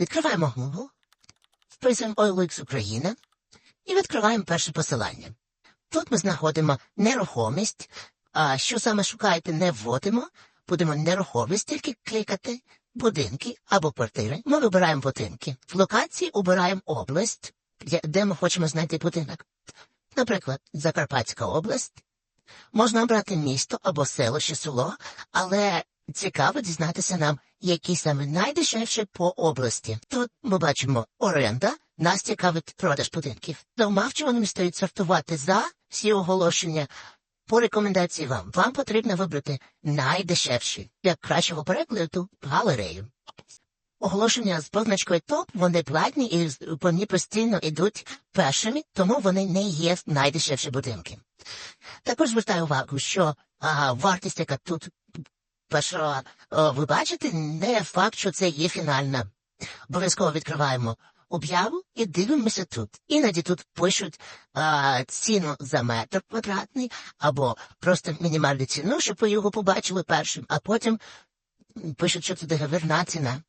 Відкриваємо Google, вписуємо OLX Україна і відкриваємо перше посилання. Тут ми знаходимо нерухомість. А що саме шукаєте, не вводимо. Будемо нерухомість тільки клікати, будинки або квартири. Ми вибираємо будинки. В локації обираємо область, де- ми хочемо знайти будинок. Наприклад, Закарпатська область. Можна обрати місто або село чи село, але цікаво дізнатися нам, які саме найдешевші по області. Тут ми бачимо оренда, нас цікавить продаж будинків. За умавчуванням стоїть сортувати за всі оголошення. По рекомендації вам, вам потрібно вибрати найдешевші для кращого перегляду галерею. Оголошення з позначкою топ, вони платні і вони постійно йдуть першими, тому вони не є найдешевші будинки. Також звертаю увагу, що а, вартість, яка тут перша, а, ви бачите, не факт, що це є фінальна. Обов'язково відкриваємо об'яву і дивимося тут. Іноді тут пишуть а, ціну за метр квадратний або просто мінімальну ціну, щоб ви його побачили першим, а потім пишуть, що це договірна ціна.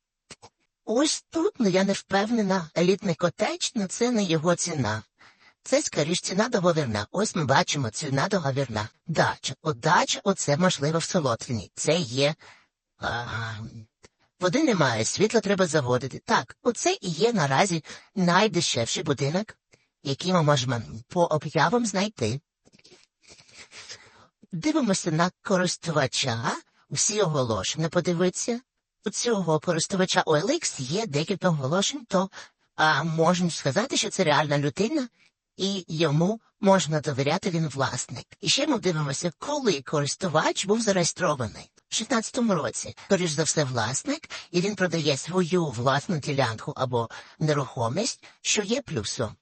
Ось тут, ну я не впевнена, елітний котеч, ну це не його ціна. Це скоріш ціна договірна. Ось ми бачимо ціна договірна. Дача. От дача, оце можливо в Солотвіні. Це є. А, води немає, світло треба заводити. Так, оце і є наразі найдешевший будинок, який ми можемо по об'явам знайти. Дивимося на користувача, всі оголошення подивитися. У цього користувача OLX є декілька оголошень, то а, можна сказати, що це реальна людина, і йому можна довіряти він власник. І ще ми дивимося, коли користувач був зареєстрований. У 16-му році, скоріш за все, власник, і він продає свою власну ділянку або нерухомість, що є плюсом.